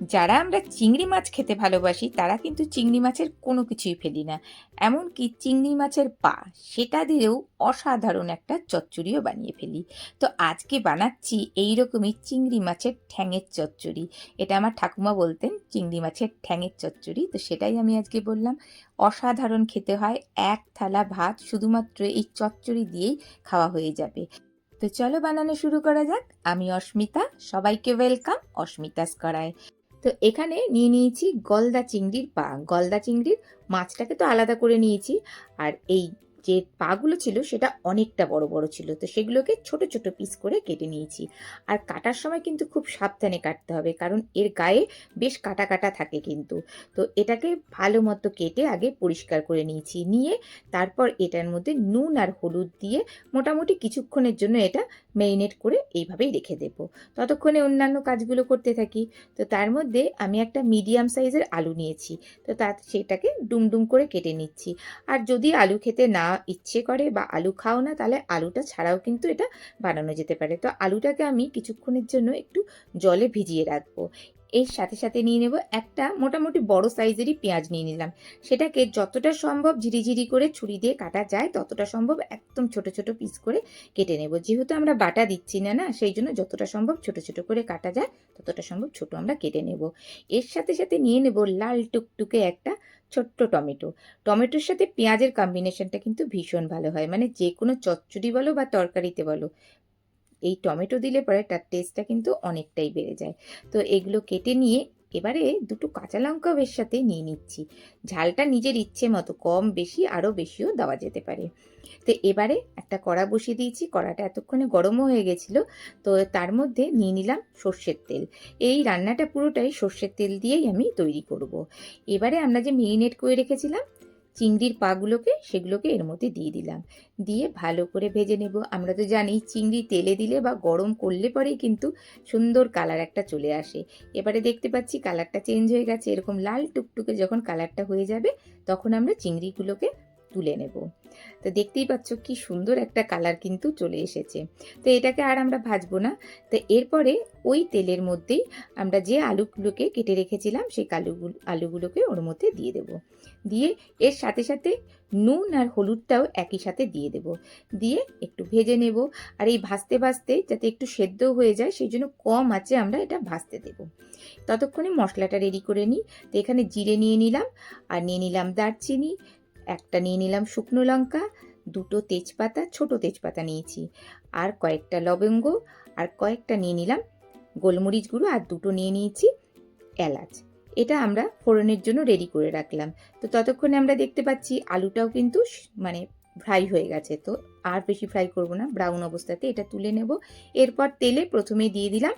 যারা আমরা চিংড়ি মাছ খেতে ভালোবাসি, তারা কিন্তু চিংড়ি মাছের কোনো কিছুই ফেলি না। এমনকি চিংড়ি মাছের পা, সেটা দিয়েও অসাধারণ একটা চচ্চড়িও বানিয়ে ফেলি। তো আজকে বানাচ্ছি এই রকমই চিংড়ি মাছের ঠ্যাঙের চচ্চড়ি। এটা আমার ঠাকুমা বলতেন, চিংড়ি মাছের ঠ্যাঙের চচ্চড়ি। তো সেটাই আমি আজকে বললাম, অসাধারণ খেতে হয়, এক থালা ভাত শুধুমাত্র এই চচ্চড়ি দিয়েই খাওয়া হয়ে যাবে। তো চলো বানানো শুরু করা যাক। আমি অস্মিতা, সবাইকে ওয়েলকাম অস্মিতাস করায়। তো এখানে নিয়ে নিয়েছি গলদা চিংড়ির পা, গলদা চিংড়ির মাছটাকে তো আলাদা করে নিয়েছি। আর এই যে পাগুলো ছিল সেটা অনেকটা বড় বড় ছিল। তো সেগুলোকে ছোট ছোট পিস করে কেটে নিয়েছি। আর কাটার সময় কিন্তু খুব সাবধানে কাটতে হবে, কারণ এর গায়ে বেশ কাটা কাটা থাকে কিন্তু। তো এটাকে ভালো মতো কেটে আগে পরিষ্কার করে নিয়েছি। নিয়ে তারপর এটার মধ্যে নুন আর হলুদ দিয়ে মোটামুটি কিছুক্ষণের জন্য এটা ম্যারিনেট করে এইভাবেই রেখে দেব। ততক্ষণে অন্যান্য কাজগুলো করতে থাকি। তো তার মধ্যে আমি একটা মিডিয়াম সাইজের আলু নিয়েছি। তো তা সেটাকে ডুমডুম করে কেটে নিচ্ছি। আর যদি আলু খেতে না ইচ্ছে করে বা আলু খাও না, তাহলে আলুটা ছাড়াও কিন্তু এটা বানানো যেতে পারে। তো আলুটাকে আমি কিছুক্ষণের জন্য একটু জলে ভিজিয়ে রাখব। এর সাথে সাথে নিয়ে নেব একটা মোটামুটি বড় সাইজেরই পেঁয়াজ নিয়ে নিলাম। সেটাকে যতটা সম্ভব ঝিরিঝিরি করে ছুরি দিয়ে কাটা যায়, ততটা সম্ভব একদম ছোট ছোট পিস করে কেটে নেব। যেহেতু আমরা বাটা দিচ্ছি না না, সেই জন্য যতটা সম্ভব ছোট ছোট করে কাটা যায়, ততটা সম্ভব ছোট আমরা কেটে নেব। এর সাথে সাথে নিয়ে নেব লাল টুকটুকে একটা ছোট্ট টমেটো। টমেটোর সাথে পেঁয়াজের কম্বিনেশনটা কিন্তু ভীষণ ভালো হয়। মানে যে কোনো চচ্চড়ি বলো বা তরকারিতে বলো এই টমেটো দিলে পরে তার টেস্টটা কিন্তু অনেকটাই বেড়ে যায়। তো এগুলো কেটে নিয়ে এবারে দুটো কাঁচা লঙ্কাও এর সাথে নিয়ে নিচ্ছি। ঝালটা নিজের ইচ্ছে মতো কম বেশি আরও বেশিও দেওয়া যেতে পারে। তো এবারে একটা কড়া বসিয়ে দিয়েছি, কড়াটা এতক্ষণে গরমও হয়ে গেছিল। তো তার মধ্যে নিয়ে নিলাম সর্ষের তেল। এই রান্নাটা পুরোটাই সর্ষের তেল দিয়েই আমি তৈরি করব। এবারে আমরা যে মেরিনেট করে রেখেছিলাম চিংড়ির পাগুলোকে সেগুলোকে এর মধ্যে দিয়ে দিলাম। দিয়ে ভালো করে ভেজে নেব। আমরা তো জানি চিংড়ি তেলে দিলে বা গরম করলে পরেই কিন্তু সুন্দর কালার একটা চলে আসে। এবারে দেখতে পাচ্ছি কালারটা চেঞ্জ হয়ে গেছে। এরকম লাল টুকটুকে যখন কালারটা হয়ে যাবে, তখন আমরা চিংড়িগুলোকে তুলে নেব। তো দেখতেই পাচ্ছ কি সুন্দর একটা কালার কিন্তু চলে এসেছে। তো এটাকে আর আমরা ভাজবো না। তো এরপরে ওই তেলের মধ্যেই আমরা যে আলুগুলোকে কেটে রেখেছিলাম, সেই আলুগুলো আলুগুলোকে ওর মধ্যে দিয়ে দেব। দিয়ে এর সাথে সাথে নুন আর হলুদটাও একই সাথে দিয়ে দেব। দিয়ে একটু ভেজে নেব। আর এই ভাজতে ভাজতে যাতে একটু সেদ্ধ হয়ে যায়, সেই জন্য কম আছে আমরা এটা ভাজতে দেব। ততক্ষণে মশলাটা রেডি করে নিই। তো এখানে জিরে নিয়ে নিলাম। আর নিয়ে নিলাম দারচিনি। একটা নিয়ে নিলাম শুকনো লঙ্কা, দুটো তেজপাতা, ছোট তেজপাতা নিয়েছি, আর কয়েকটা লবঙ্গ, আর কয়েকটা নিয়ে নিলাম গোলমরিচ গুঁড়ো, আর দুটো নিয়ে নিয়েছি এলাচ। এটা আমরা ফোড়নের জন্য রেডি করে রাখলাম। তো ততক্ষণে আমরা দেখতে পাচ্ছি আলুটাও কিন্তু মানে ফ্রাই হয়ে গেছে। তো আর বেশি ফ্রাই করব না ব্রাউন অবস্থাতে এটা তুলে নেব। এরপর তেলে প্রথমে দিয়ে দিলাম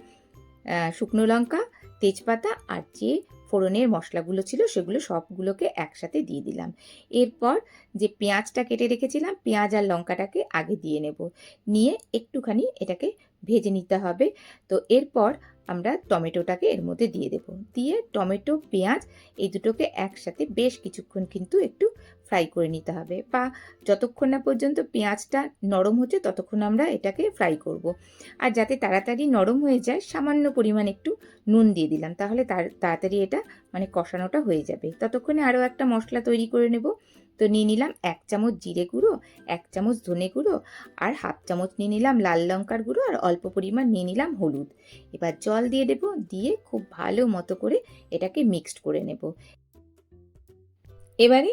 শুকনো লঙ্কা, তেজপাতা, আর যে ফোড়নের মশলাগুলো ছিল সেগুলো সবগুলোকে একসাথে দিয়ে দিলাম। এরপর যে পেঁয়াজটা কেটে রেখেছিলাম, পেঁয়াজ আর লঙ্কাটাকে আগে দিয়ে নেব। নিয়ে একটুখানি এটাকে ভেজে নিতে হবে। তো এরপর আমরা টমেটোটাকে এর মধ্যে দিয়ে দেব। দিয়ে টমেটো, পেঁয়াজ এই দুটোকে একসাথে বেশ কিছুক্ষণ কিন্তু একটু ফ্রাই করে নিতে হবে বা যতক্ষণ না পর্যন্ত পেঁয়াজটা নরম হচ্ছে ততক্ষণ আমরা এটাকে ফ্রাই করব। আর যাতে তাড়াতাড়ি নরম হয়ে যায় সামান্য পরিমাণ একটু নুন দিয়ে দিলাম তাহলে তাড়াতাড়ি এটা মানে কষানোটা হয়ে যাবে। ততক্ষণে আরও একটা মশলা তৈরি করে নেব। তো নিয়ে নিলাম এক চামচ জিরে গুঁড়ো, এক চামচ ধনে গুঁড়ো আর হাফ চামচ নিয়ে নিলাম লাল লঙ্কার গুঁড়ো আর অল্প পরিমাণ নিয়ে নিলাম হলুদ। এবার জল দিয়ে দেব, দিয়ে খুব ভালো মতো করে এটাকে মিক্সড করে নেব। এবারে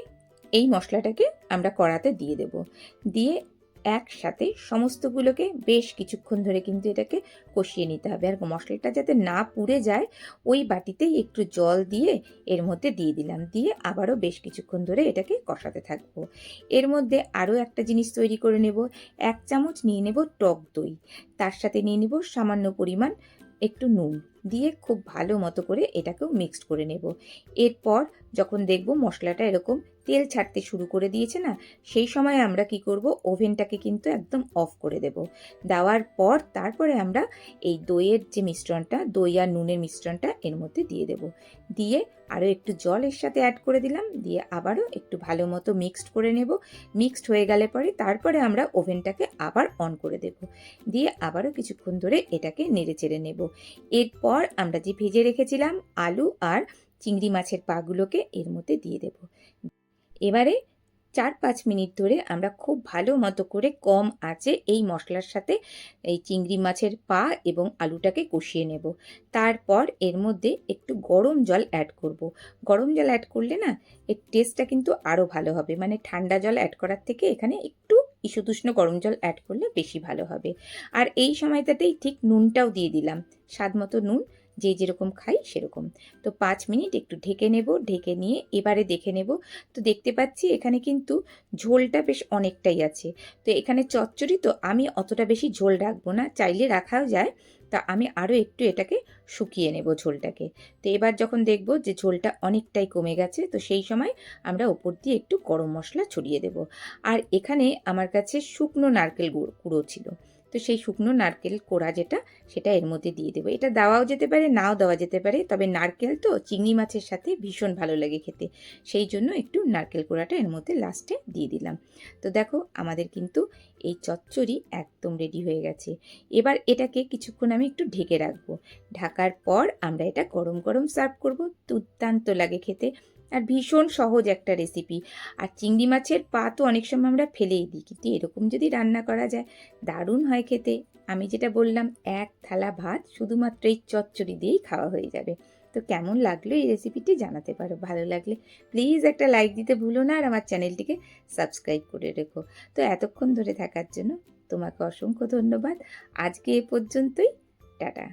এই মশলাটাকে আমরা কড়াতে দিয়ে দেব। দিয়ে একসাথে সমস্তগুলোকে বেশ কিছুক্ষণ ধরে কিন্তু এটাকে কষিয়ে নিতে হবে। আর মশলাটা যাতে না পুড়ে যায়, ওই বাটিতেই একটু জল দিয়ে এর মধ্যে দিয়ে দিলাম। দিয়ে আবারও বেশ কিছুক্ষণ ধরে এটাকে কষাতে থাকব। এর মধ্যে আরও একটা জিনিস তৈরি করে নেব। এক চামচ নিয়ে নেব টক দই। তার সাথে নিয়ে নেব সামান্য পরিমাণ একটু নুন। দিয়ে খুব ভালো মতো করে এটাকেও মিক্সড করে নেব। এরপর যখন দেখব মশলাটা এরকম তেল ছাড়তে শুরু করে দিয়েছে না, সেই সময় আমরা কি করব? ওভেনটাকে কিন্তু একদম অফ করে দেব। দেওয়ার পর তারপরে আমরা এই দইয়ের যে মিশ্রণটা, দই আর নুনের মিশ্রণটা এর মধ্যে দিয়ে দেব। দিয়ে আরও একটু জল এর সাথে অ্যাড করে দিলাম, দিয়ে আবারও একটু ভালো মতো মিক্সড করে নেব। মিক্সড হয়ে গেলে পরে তারপরে আমরা ওভেনটাকে আবার অন করে দেব। দিয়ে আবারও কিছুক্ষণ ধরে এটাকে নেড়ে চেড়ে নেব। এরপর তারপর আমরা যে ভেজে রেখেছিলাম আলু আর চিংড়ি মাছের পাগুলোকে এর মধ্যে দিয়ে দেব। এবারে চার পাঁচ মিনিট ধরে আমরা খুব ভালো মতো করে কম আঁচে এই মশলার সাথে এই চিংড়ি মাছের পা এবং আলুটাকে কষিয়ে নেব। তারপর এর মধ্যে একটু গরম জল অ্যাড করব। গরম জল অ্যাড করলে না, এর টেস্টটা কিন্তু আরও ভালো হবে। মানে ঠান্ডা জল অ্যাড করার থেকে এখানে একটু ইসুতুষ্ণ গরম জল অ্যাড করলে বেশি ভালো হবে। আর এই সময়টাতেই ঠিক নুনটাও দিয়ে দিলাম। স্বাদ মতো নুন, যে যেরকম খাই সেরকম। তো পাঁচ মিনিট একটু ঢেকে নেব, ঢেকে নিয়ে এবারে দেখে নেব। তো দেখতে পাচ্ছি এখানে কিন্তু ঝোলটা বেশ অনেকটাই আছে। তো এখানে চচ্চড়ি তো আমি অতটা বেশি ঝোল রাখব না, চাইলে রাখাও যায়। তা আমি আরও একটু এটাকে শুকিয়ে নেব ঝোলটাকে। তো এবার যখন দেখব যে ঝোলটা অনেকটাই কমে গেছে, তো সেই সময় আমরা ওপর দিয়ে একটু গরম মশলা ছড়িয়ে দেব। আর এখানে আমার কাছে শুকনো নারকেল গুঁড়ো ছিল। তো সেই শুকনো নারকেল কোড়া যেটা, সেটা এর মধ্যে দিয়ে দেবো। এটা দেওয়াও যেতে পারে, নাও দেওয়া যেতে পারে, তবে নারকেল তো চিংড়ি মাছের সাথে ভীষণ ভালো লাগে খেতে। সেই জন্য একটু নারকেল কোড়াটা এর মধ্যে লাস্টে দিয়ে দিলাম। তো দেখো, আমাদের কিন্তু এই চচ্চড়ি একদম রেডি হয়ে গেছে। এবার এটাকে কিছুক্ষণ আমি একটু ঢেকে রাখব। ঢাকার পর আমরা এটা গরম গরম সার্ভ করব। দুর্দান্ত লাগে খেতে। আর ভীষণ সহজ একটা রেসিপি আর চিংড়ি মাছের পা তো অনেক সময় আমরা ফেলেই দিই, কিন্তু এরকম যদি রান্না করা যায়, দারুণ হয় খেতে। আমি যেটা বললাম, এক থালা ভাত শুধুমাত্র এই চচ্চড়ি দিয়েই খাওয়া হয়ে যাবে। তো কেমন লাগল এই রেসিপিটি জানাতে পারো, ভালো লাগলে প্লিজ একটা লাইক দিতে ভুলো না আর আমার চ্যানেলটিকে সাবস্ক্রাইব করে রেখো। তো এতক্ষণ ধরে থাকার জন্য তোমাকে অসংখ্য ধন্যবাদ। আজকে এ পর্যন্তই, টাটা।